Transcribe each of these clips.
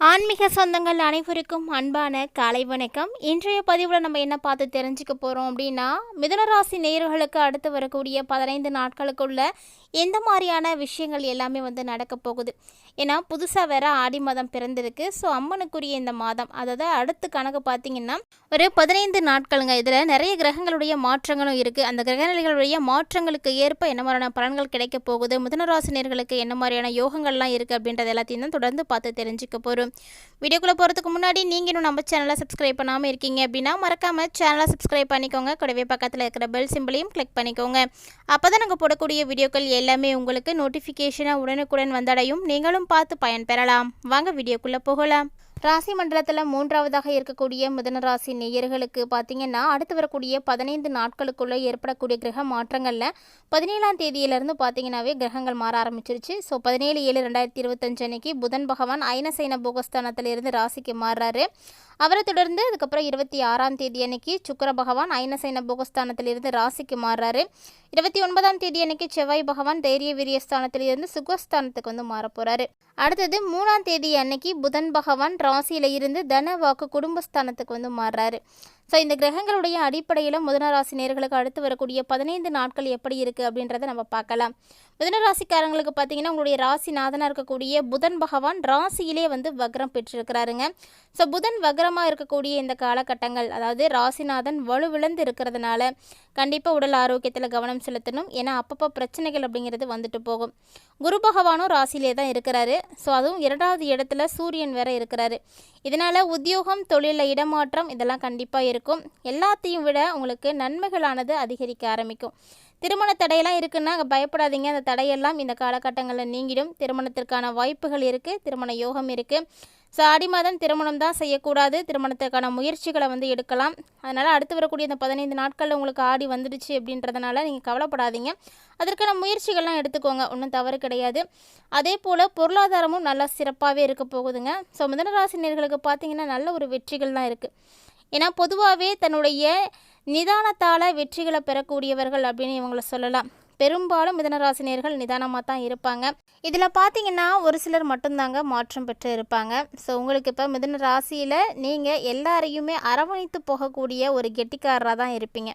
ஆன்மீக சொந்தங்கள் அனைவருக்கும் அன்பான காலை வணக்கம். இன்றைய பதிவில் நம்ம என்ன பார்த்து தெரிஞ்சுக்க போகிறோம் அப்படின்னா மிதுனராசி நேயர்களுக்கு அடுத்து வரக்கூடிய பதினைந்து நாட்களுக்குள்ள எந்த மாதிரியான விஷயங்கள் எல்லாமே வந்து நடக்க போகுது? ஏன்னா புதுசாக வேற ஆடி மாதம் பிறந்திருக்கு. ஸோ அம்மனுக்குரிய இந்த மாதம் அதாவது அடுத்து கணக்கு பார்த்தீங்கன்னா ஒரு பதினைந்து நாட்களுங்க. இதில் நிறைய கிரகங்களுடைய மாற்றங்களும் இருக்குது அந்த கிரகநிலைகளுடைய மாற்றங்களுக்கு ஏற்ப என்ன மாதிரியான பலன்கள் கிடைக்க போகுது? மிதனராசினியர்களுக்கு என்ன மாதிரியான யோகங்கள்லாம் இருக்குது அப்படின்றது எல்லாத்தையும் தான் தொடர்ந்து பார்த்து தெரிஞ்சுக்க போகிறோம் வீடியோக்குள்ளே போகிறதுக்கு முன்னாடி நீங்கள் இன்னும் நம்ம சேனலை சப்ஸ்கிரைப் பண்ணாமல் இருக்கீங்க அப்படின்னா மறக்காமல் சேனலை சப்ஸ்கிரைப் பண்ணிக்கோங்க. கூடவே பக்கத்தில் இருக்கிற பெல் சிம்பிளையும் கிளிக் பண்ணிக்கோங்க. அப்போ தான் நாங்கள் போடக்கூடிய வீடியோக்கள் எல்லாமே உங்களுக்கு நோட்டிஃபிகேஷனாக உடனுக்குடன் வந்தடையும். நீங்களும் பார்த்து பயன்பெறலாம். வாங்க வீடியோக்குள்ளே போகலாம். ராசி மண்டலத்தில் மூன்றாவதாக இருக்கக்கூடிய மிதன ராசி நேயர்களுக்கு பார்த்தீங்கன்னா அடுத்து வரக்கூடிய பதினைந்து நாட்களுக்குள்ளே ஏற்படக்கூடிய கிரக மாற்றங்களில் பதினேழாம் தேதியிலிருந்து பார்த்தீங்கன்னாவே கிரகங்கள் மாற ஆரம்பிச்சிருச்சு. ஸோ பதினேழு ஏழு ரெண்டாயிரத்தி இருபத்தஞ்சு அன்னைக்கு புதன் பகவான் ஐனசைன போகஸ்தானத்திலிருந்து ராசிக்கு மாறுறாரு. அவரை தொடர்ந்து அதுக்கப்புறம் இருபத்தி ஆறாம் தேதி அன்னைக்கு சுக்கர பகவான் ஐனசைன போகஸ்தானத்திலிருந்து ராசிக்கு மாறுறாரு. இருபத்தி ஒன்பதாம் தேதி அன்னைக்கு செவ்வாய் பகவான் தைரிய வீரியஸ்தானத்திலிருந்து சுகஸ்தானத்துக்கு வந்து மாற போகிறாரு அடுத்தது மூணாம் தேதி அன்னைக்கு புதன் பகவான் ராசியில் இருந்து தன வாக்கு குடும்பஸ்தானத்துக்கு வந்து மாறுறாரு. ஸோ இந்த கிரகங்களுடைய அடிப்படையில் முதனராசி நேர்களுக்கு அடுத்து வரக்கூடிய பதினைந்து நாட்கள் எப்படி இருக்குது அப்படின்றத நம்ம பார்க்கலாம். மிதனராசிக்காரங்களுக்கு பார்த்தீங்கன்னா உங்களுடைய ராசிநாதனாக இருக்கக்கூடிய புதன் பகவான் ராசியிலே வந்து வக்ரம் பெற்றிருக்கிறாருங்க. ஸோ புதன் வக்ரமாக இருக்கக்கூடிய இந்த காலகட்டங்கள் அதாவது ராசிநாதன் வலுவிழந்து இருக்கிறதுனால கண்டிப்பாக உடல் ஆரோக்கியத்தில் கவனம் செலுத்தணும். ஏன்னா அப்பப்போ பிரச்சனைகள் அப்படிங்கிறது வந்துட்டு போகும். குரு பகவானும் ராசியிலே தான் இருக்கிறாரு. ஸோ அதுவும் இரண்டாவது இடத்துல சூரியன் வேற இருக்கிறாரு. இதனால் உத்தியோகம் தொழிலில் இடமாற்றம் இதெல்லாம் கண்டிப்பாக இருக்கும். எல்லாத்தையும் விட உங்களுக்கு நன்மைகளானது அதிகரிக்க ஆரம்பிக்கும். திருமண தடையெல்லாம் இருக்குன்னா அங்கே பயப்படாதீங்க. அந்த தடையெல்லாம் இந்த காலகட்டங்களில் நீங்கிடும். திருமணத்திற்கான வாய்ப்புகள் இருக்குது திருமண யோகம் இருக்குது ஸோ ஆடி மாதம் திருமணம் தான் செய்யக்கூடாது. திருமணத்துக்கான முயற்சிகளை வந்து எடுக்கலாம். அதனால் அடுத்து வரக்கூடிய இந்த பதினைந்து நாட்களில் உங்களுக்கு ஆடி வந்துடுச்சு அப்படின்றதுனால நீங்கள் கவலைப்படாதீங்க. அதற்கான முயற்சிகள்லாம் எடுத்துக்கோங்க. ஒன்றும் தவறு கிடையாது. அதே போல் பொருளாதாரமும் நல்லா சிறப்பாகவே இருக்க போகுதுங்க. ஸோ மிதனராசினியர்களுக்கு பார்த்தீங்கன்னா நல்ல ஒரு வெற்றிகள்லாம் இருக்குது ஏன்னா பொதுவாகவே தன்னுடைய நிதானத்தால் வெற்றிகளை பெறக்கூடியவர்கள் அப்படின்னு இவங்கள சொல்லலாம். பெரும்பாலும் மிதனராசினியர்கள் நிதானமாக தான் இருப்பாங்க. இதில் பார்த்தீங்கன்னா ஒரு சிலர் மட்டும்தாங்க மாற்றம் பெற்று இருப்பாங்க. ஸோ உங்களுக்கு இப்போ மிதன ராசியில் நீங்கள் எல்லாரையுமே அரவணைத்து போகக்கூடிய ஒரு கெட்டிக்காரராக தான் இருப்பீங்க.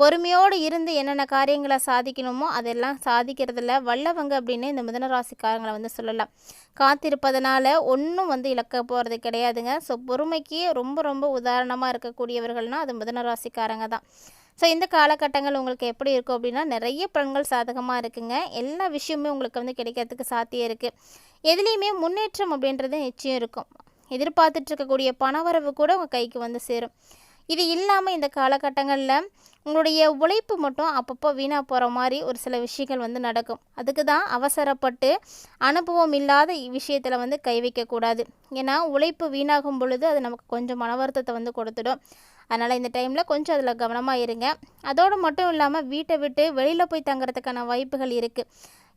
பொறுமையோடு இருந்து என்னென்ன காரியங்களை சாதிக்கணுமோ அதெல்லாம் சாதிக்கிறதுல வல்லவங்க அப்படின்னு இந்த மிதனராசிக்காரங்களை வந்து சொல்லலாம். காத்திருப்பதனால ஒன்றும் வந்து இழக்க போகிறது கிடையாதுங்க. ஸோ பொறுமைக்கு ரொம்ப ரொம்ப உதாரணமாக இருக்கக்கூடியவர்கள்னால் அது மிதனராசிக்காரங்க தான். ஸோ இந்த காலகட்டங்கள் உங்களுக்கு எப்படி இருக்கும் அப்படின்னா நிறைய பலன்கள் சாதகமாக இருக்குங்க. எல்லா விஷயமுமே உங்களுக்கு வந்து கிடைக்கிறதுக்கு சாத்தியம் இருக்குது எதுலேயுமே முன்னேற்றம் அப்படின்றது நிச்சயம் இருக்கும். எதிர்பார்த்துட்ருக்கக்கூடிய பணவரவு கூட உங்கள் கைக்கு வந்து சேரும். இது இல்லாமல் இந்த காலகட்டங்களில் உங்களுடைய உழைப்பு மட்டும் அப்பப்போ வீணாக போகிற மாதிரி ஒரு சில விஷயங்கள் வந்து நடக்கும். அதுக்கு தான் அவசரப்பட்டு அனுபவம் இல்லாத விஷயத்தில் வந்து கை வைக்கக்கூடாது ஏன்னா உழைப்பு வீணாகும் பொழுது அது நமக்கு கொஞ்சம் மன வருத்தத்தை வந்து கொடுத்துடும். அதனால் இந்த டைமில் கொஞ்சம் அதில் கவனமாக இருங்க. அதோடு மட்டும் இல்லாமல் வீட்டை விட்டு வெளியில் போய் தங்குறதுக்கான வாய்ப்புகள் இருக்குது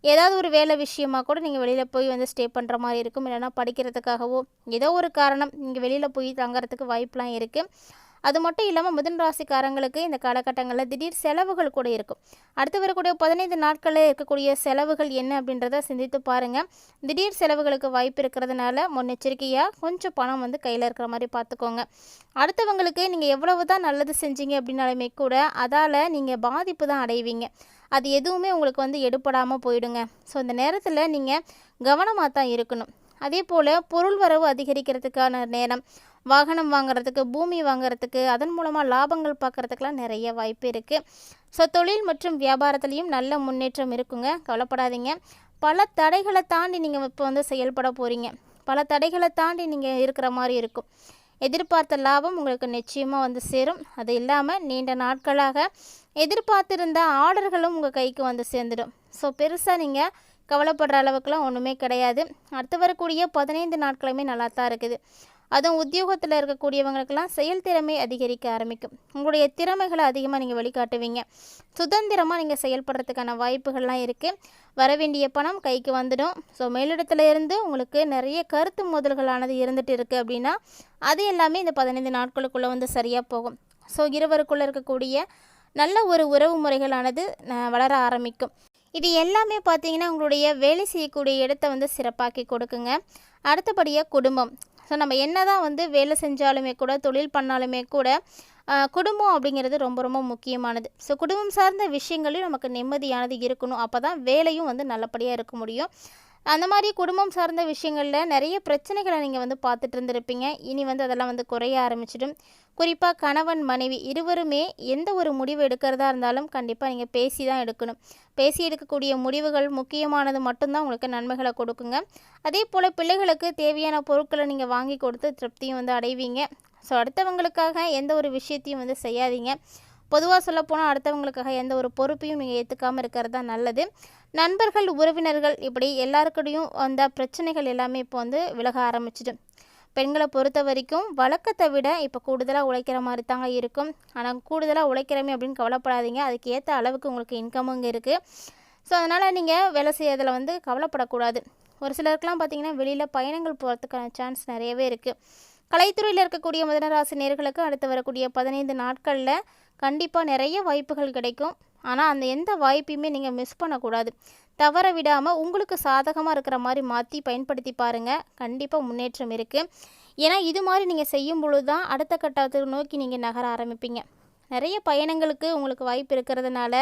ஏதாவது ஒரு வேலை விஷயமா கூட நீங்கள் வெளியில் போய் வந்து ஸ்டே பண்ணுற மாதிரி இருக்கும். இல்லைனா படிக்கிறதுக்காகவோ ஏதோ ஒரு காரணம் நீங்கள் வெளியில் போய் தங்குறதுக்கு வாய்ப்பெலாம் இருக்குது அது மட்டும் இல்லாமல் முதன் ராசிக்காரங்களுக்கு இந்த காலகட்டங்களில் திடீர் செலவுகள் கூட இருக்கும். அடுத்து வரக்கூடிய பதினைந்து நாட்களில் இருக்கக்கூடிய செலவுகள் என்ன அப்படின்றத சிந்தித்து பாருங்கள் திடீர் செலவுகளுக்கு வாய்ப்பு இருக்கிறதுனால முன்னெச்சரிக்கையாக கொஞ்சம் பணம் வந்து கையில் இருக்கிற மாதிரி பார்த்துக்கோங்க அடுத்தவங்களுக்கு நீங்கள் எவ்வளவு தான் நல்லது செஞ்சீங்க அப்படின்னாலுமே கூட அதால் நீங்கள் பாதிப்பு தான் அடைவீங்க. அது எதுவுமே உங்களுக்கு வந்து எடுப்படாமல் போயிடுங்க. ஸோ இந்த நேரத்தில் நீங்கள் கவனமாக தான் இருக்கணும். அதே போல் பொருள் வரவு அதிகரிக்கிறதுக்கான நேரம் வாகனம் வாங்குறதுக்கு பூமி வாங்குறதுக்கு அதன் மூலமாக லாபங்கள் பார்க்குறதுக்கெலாம் நிறைய வாய்ப்பு இருக்குது ஸோ தொழில் மற்றும் வியாபாரத்துலேயும் நல்ல முன்னேற்றம் இருக்குங்க. கவலைப்படாதீங்க. பல தடைகளை தாண்டி நீங்கள் இப்போ வந்து செயல்பட போகிறீங்க பல தடைகளை தாண்டி நீங்கள் இருக்கிற மாதிரி இருக்கும். எதிர்பார்த்த லாபம் உங்களுக்கு நிச்சயமாக வந்து சேரும். அது இல்லாமல் நீண்ட நாட்களாக எதிர்பார்த்துருந்த ஆர்டர்களும் உங்கள் கைக்கு வந்து சேர்ந்துடும். ஸோ பெருசாக நீங்கள் கவலைப்படுற அளவுக்குலாம் ஒன்றுமே கிடையாது. அடுத்து வரக்கூடிய பதினைந்து நாட்களுமே நல்லா தான் இருக்குது. அதுவும் உத்தியோகத்தில் இருக்கக்கூடியவங்களுக்கெல்லாம் செயல்திறமை அதிகரிக்க ஆரம்பிக்கும். உங்களுடைய திறமைகளை அதிகமாக நீங்கள் வெளிக்காட்டுவீங்க சுதந்திரமாக நீங்கள் செயல்படுறதுக்கான வாய்ப்புகள்லாம் இருக்குது வர வேண்டிய பணம் கைக்கு வந்துடும். ஸோ மேலிடத்துல இருந்து உங்களுக்கு நிறைய கருத்து மோதல்களானது இருந்துட்டு இருக்குது அப்படின்னா அது எல்லாமே இந்த பதினைந்து நாட்களுக்குள்ளே வந்து சரியாக போகும். ஸோ இருவருக்குள்ளே இருக்கக்கூடிய நல்ல ஒரு உறவு முறைகளானது வளர ஆரம்பிக்கும். இது எல்லாமே பார்த்தீங்கன்னா உங்களுடைய வேலை செய்யக்கூடிய இடத்த வந்து சிறப்பாக்கி கொடுக்குங்க. அடுத்தபடியாக குடும்பம். ஸோ நம்ம என்ன தான் வந்து வேலை செஞ்சாலுமே கூட தொழில் பண்ணாலுமே கூட குடும்பம் அப்படிங்கிறது ரொம்ப ரொம்ப முக்கியமானது. ஸோ குடும்பம் சார்ந்த விஷயங்களையும் நமக்கு நிம்மதியானது இருக்கணும். அப்போ தான் வேலையும் வந்து நல்லபடியாக இருக்க முடியும். அந்த மாதிரி குடும்பம் சார்ந்த விஷயங்களில் நிறைய பிரச்சனைகளை நீங்கள் வந்து பார்த்துட்டு இருந்திருப்பீங்க. இனி வந்து அதெல்லாம் வந்து குறைய ஆரம்பிச்சிடும். குறிப்பாக கணவன் மனைவி இருவருமே எந்த ஒரு முடிவு எடுக்கிறதா இருந்தாலும் கண்டிப்பாக நீங்கள் பேசி தான் எடுக்கணும். பேசி எடுக்கக்கூடிய முடிவுகள் முக்கியமானது மட்டும்தான் உங்களுக்கு நன்மைகளை கொடுக்குங்க. அதே போல் பிள்ளைகளுக்கு தேவையான பொருட்களை நீங்கள் வாங்கி கொடுத்து திருப்தியும் வந்து அடைவீங்க. ஸோ அடுத்தவங்களுக்காக எந்த ஒரு விஷயத்தையும் வந்து செய்யாதீங்க. பொதுவாக சொல்லப்போனால் அடுத்தவங்களுக்காக எந்த ஒரு பொறுப்பையும் நீங்கள் ஏற்றுக்காமல் இருக்கிறது தான் நல்லது. நண்பர்கள் உறவினர்கள் இப்படி எல்லாருக்கூடையும் அந்த பிரச்சனைகள் எல்லாமே இப்போ வந்து விலக ஆரம்பிச்சிடும் பெண்களை பொறுத்த வரைக்கும் வழக்கத்தை விட இப்போ கூடுதலாக உழைக்கிற மாதிரி தாங்க இருக்கும். ஆனால் கூடுதலாக உழைக்கிறமே அப்படின்னு கவலைப்படாதீங்க. அதுக்கு ஏற்ற அளவுக்கு உங்களுக்கு இன்கமும் இருக்குது ஸோ அதனால் நீங்கள் வேலை செய்யறதில் வந்து கவலைப்படக்கூடாது. ஒரு சிலருக்குலாம் பார்த்தீங்கன்னா வெளியில் பயணங்கள் போகிறதுக்கான சான்ஸ் நிறையவே இருக்குது கலைத்துறையில் இருக்கக்கூடிய மிதனராசி நேர்களுக்கு அடுத்து வரக்கூடிய பதினைந்து நாட்களில் கண்டிப்பாக நிறைய வாய்ப்புகள் கிடைக்கும். ஆனால் அந்த எந்த வாய்ப்பையுமே நீங்கள் மிஸ் பண்ணக்கூடாது. தவற விடாமல் உங்களுக்கு சாதகமாக இருக்கிற மாதிரி மாற்றி பயன்படுத்தி பாருங்கள் கண்டிப்பாக முன்னேற்றம் இருக்குது ஏன்னா இது மாதிரி நீங்கள் செய்யும் பொழுது தான் அடுத்த கட்டத்தை நோக்கி நீங்கள் நகர ஆரம்பிப்பீங்க. நிறைய பயணங்களுக்கு உங்களுக்கு வாய்ப்பு இருக்கிறதுனால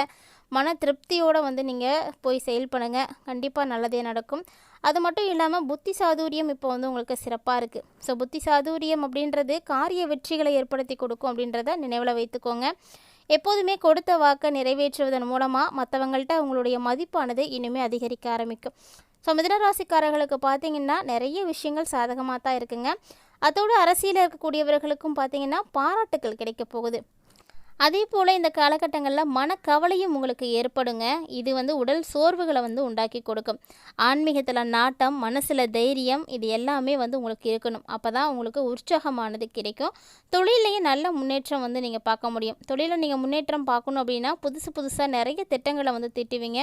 மன திருப்தியோடு வந்து நீங்கள் போய் செயல் பண்ணுங்கள் கண்டிப்பாக நல்லதே நடக்கும். அது மட்டும் இல்லாமல் புத்தி சாதுரியம் இப்போ வந்து உங்களுக்கு சிறப்பாக இருக்குது ஸோ புத்தி சாதுரியம் அப்படின்றது காரிய வெற்றிகளை ஏற்படுத்தி கொடுக்கும் அப்படின்றத நினைவில் வைத்துக்கோங்க. எப்போதுமே கொடுத்த வாக்கை நிறைவேற்றுவதன் மூலமாக மற்றவங்கள்ட்ட உங்களுடைய மதிப்பானது இனிமேல் அதிகரிக்க ஆரம்பிக்கும். ஸோ மிதனராசிக்காரர்களுக்கு பார்த்தீங்கன்னா நிறைய விஷயங்கள் சாதகமாக தான் இருக்குங்க. அதோடு அரசியலில் இருக்கக்கூடியவர்களுக்கும் பார்த்தீங்கன்னா பாராட்டுக்கள் கிடைக்க போகுது. அதே போல் இந்த காலகட்டங்களில் மனக்கவலையும் உங்களுக்கு ஏற்படுங்க. இது வந்து உடல் சோர்வுகளை வந்து உண்டாக்கி கொடுக்கும். ஆன்மீகத்தில் நாட்டம் மனசில் தைரியம் இது எல்லாமே வந்து உங்களுக்கு இருக்கணும். அப்போ தான் உங்களுக்கு உற்சாகமானது கிடைக்கும். தொழிலையும் நல்ல முன்னேற்றம் வந்து நீங்கள் பார்க்க முடியும். தொழிலில் நீங்கள் முன்னேற்றம் பார்க்கணும் அப்படின்னா புதுசு புதுசாக நிறைய திட்டங்களை வந்து திட்டுவீங்க.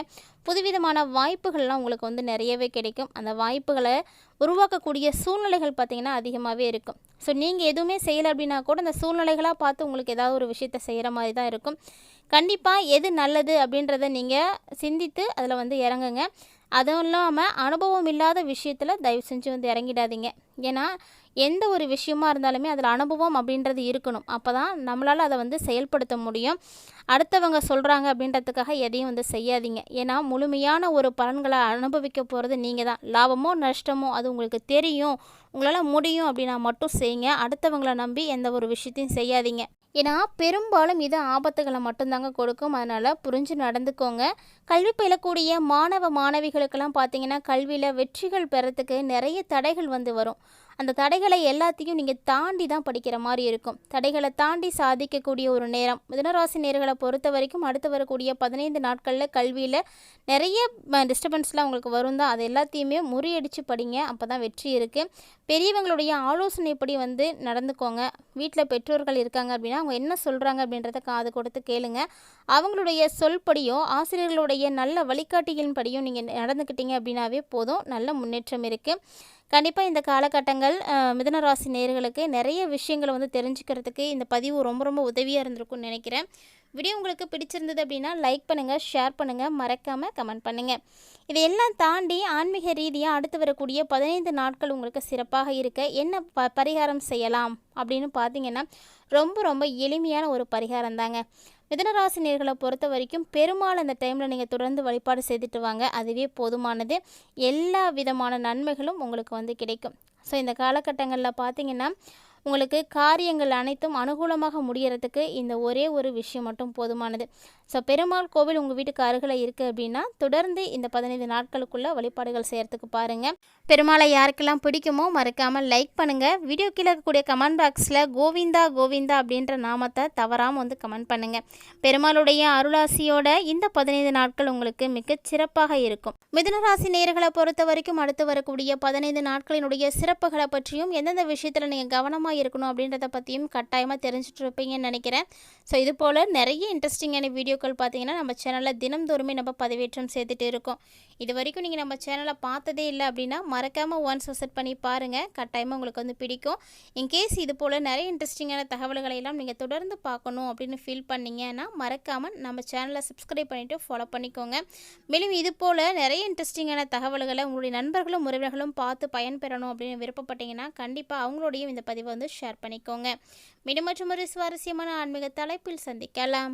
புதுவிதமான வாய்ப்புகள்லாம் உங்களுக்கு வந்து நிறையவே கிடைக்கும். அந்த வாய்ப்புகளை உருவாக்கக்கூடிய சூழ்நிலைகள் பார்த்திங்கன்னா அதிகமாகவே இருக்கும். ஸோ நீங்கள் எதுவுமே செய்யலை அப்படின்னா கூட அந்த சூழ்நிலைகளாக பார்த்து உங்களுக்கு ஏதாவது ஒரு விஷயத்த செய்கிற மாதிரி தான் இருக்கும். கண்டிப்பாக எது நல்லது அப்படின்றத நீங்கள் சிந்தித்து அதில் வந்து இறங்குங்க. அதுவும் இல்லாமல் அனுபவம் இல்லாத விஷயத்தில் தயவு செஞ்சு வந்து இறங்கிடாதீங்க. ஏன்னா எந்த ஒரு விஷயமா இருந்தாலுமே அதில் அனுபவம் அப்படின்றது இருக்கணும். அப்போ தான் நம்மளால் அதை வந்து செயல்படுத்த முடியும். அடுத்தவங்க சொல்கிறாங்க அப்படின்றதுக்காக எதையும் வந்து செய்யாதீங்க. ஏன்னா முழுமையான ஒரு பலன்களை அனுபவிக்க போகிறது நீங்கள் தான் லாபமோ நஷ்டமோ அது உங்களுக்கு தெரியும். உங்களால் முடியும் அப்படின்னா மட்டும் செய்யுங்க. அடுத்தவங்களை நம்பி எந்த ஒரு விஷயத்தையும் செய்யாதீங்க. ஏன்னா பெரும்பாலும் இது ஆபத்துகளை மட்டும்தாங்க கொடுக்கும். அதனால் புரிஞ்சு நடந்துக்கோங்க. கல்வி பயிலக்கூடிய மாணவ மாணவிகளுக்கெல்லாம் பார்த்தீங்கன்னா கல்வியில் வெற்றிகள் பெறத்துக்கு நிறைய தடைகள் வந்து வரும். அந்த தடைகளை எல்லாத்தையும் நீங்கள் தாண்டி தான் படிக்கிற மாதிரி இருக்கும். தடைகளை தாண்டி சாதிக்கக்கூடிய ஒரு நேரம். மிதனராசி நேர்களை பொறுத்த வரைக்கும் அடுத்து வரக்கூடிய பதினைந்து நாட்களில் கல்வியில் நிறைய டிஸ்டர்பன்ஸ்லாம் உங்களுக்கு வரும் தான். அது எல்லாத்தையுமே முறியடித்து படிங்க. அப்போ தான் வெற்றி இருக்குது பெரியவங்களுடைய ஆலோசனைப்படி வந்து நடந்துக்கோங்க. வீட்டில் பெற்றோர்கள் இருக்காங்க அப்படின்னா அவங்க என்ன சொல்கிறாங்க அப்படின்றத காது கொடுத்து கேளுங்க. அவங்களுடைய சொல்படியும் ஆசிரியர்களுடைய நல்ல வழிகாட்டிகளின் படியும் நீங்கள் நடந்துக்கிட்டீங்க அப்படின்னாவே போதும். நல்ல முன்னேற்றம் இருக்குது கண்டிப்பாக இந்த காலகட்டங்கள் மிதனராசி நேர்களுக்கு நேயர்களுக்கு நிறைய விஷயங்களை வந்து தெரிஞ்சுக்கிறதுக்கு இந்த பதிவு ரொம்ப ரொம்ப உதவியாக இருந்திருக்கும்னு நினைக்கிறேன். வீடியோ உங்களுக்கு பிடிச்சிருந்தது அப்படின்னா லைக் பண்ணுங்கள் ஷேர் பண்ணுங்கள் மறக்காமல் கமெண்ட் பண்ணுங்கள் இதையெல்லாம் தாண்டி ஆன்மீக ரீதியாக அடுத்து வரக்கூடிய பதினைந்து நாட்கள் உங்களுக்கு சிறப்பாக இருக்க என்ன ப பரிகாரம் செய்யலாம் அப்படின்னு பார்த்தீங்கன்னா ரொம்ப ரொம்ப எளிமையான ஒரு பரிகாரம் தாங்க மிதனராசினியர்களை பொறுத்த வரைக்கும் பெருமாள் அந்த டைமில் நீங்கள் தொடர்ந்து வழிபாடு செய்துட்டு வாங்க. அதுவே போதுமானது. எல்லா விதமான நன்மைகளும் உங்களுக்கு வந்து கிடைக்கும். ஸோ இந்த காலகட்டங்களில் பார்த்தீங்கன்னா உங்களுக்கு காரியங்கள் அனைத்தும் அனுகூலமாக முடிகிறதுக்கு இந்த ஒரே ஒரு விஷயம் மட்டும் போதுமானது. ஸோ பெருமாள் கோவில் உங்கள் வீட்டுக்கு அருகில் இருக்குது அப்படின்னா தொடர்ந்து இந்த பதினைந்து நாட்களுக்குள்ள வழிபாடுகள் செய்கிறதுக்கு பாருங்கள் பெருமாளை யாருக்கெல்லாம் பிடிக்குமோ மறக்காமல் லைக் பண்ணுங்கள் வீடியோ கீழே இருக்கக்கூடிய கமெண்ட் பாக்ஸில் கோவிந்தா கோவிந்தா அப்படின்ற நாமத்தை தவறாமல் வந்து கமெண்ட் பண்ணுங்கள் பெருமாளுடைய அருளாசியோட இந்த பதினைந்து நாட்கள் உங்களுக்கு மிக சிறப்பாக இருக்கும். மிதுனராசி நேர்களை பொறுத்த வரைக்கும் அடுத்து வரக்கூடிய பதினைந்து நாட்களினுடைய சிறப்புகளை பற்றியும் எந்தெந்த விஷயத்தில் நீங்கள் கவனமாக கவனமாக இருக்கணும் அப்படின்றத பற்றியும் கட்டாயமாக தெரிஞ்சுட்டு இருப்பீங்கன்னு நினைக்கிறேன். ஸோ இது போல் நிறைய இன்ட்ரெஸ்டிங்கான வீடியோக்கள் பார்த்தீங்கன்னா நம்ம சேனலில் தினம்தோறுமே நம்ம பதிவேற்றம் செய்துட்டு இருக்கோம். இது வரைக்கும் நீங்கள் நம்ம சேனலை பார்த்ததே இல்லை அப்படின்னா மறக்காமல் ஒன்ஸ் விசிட் பண்ணி பாருங்கள் கட்டாயமாக உங்களுக்கு வந்து பிடிக்கும். இன்கேஸ் இது போல் நிறைய இன்ட்ரெஸ்டிங்கான தகவல்களை எல்லாம் நீங்கள் தொடர்ந்து பார்க்கணும் அப்படின்னு ஃபீல் பண்ணிங்கன்னா மறக்காமல் நம்ம சேனலை சப்ஸ்கிரைப் பண்ணிவிட்டு ஃபாலோ பண்ணிக்கோங்க. மேலும் இது போல் நிறைய இன்ட்ரெஸ்டிங்கான தகவல்களை உங்களுடைய நண்பர்களும் உறவினர்களும் பார்த்து பயன்பெறணும் அப்படின்னு விருப்பப்பட்டீங்கன்னா கண்டிப்பாக அவங்களோடையும் இந்த பதிவை வந்து ஷேர் பண்ணிக்கோங்க. மீண்டும் மற்றும் ஒரு சுவாரஸ்யமான ஆன்மீக தலைப்பில் சந்திக்கலாம்.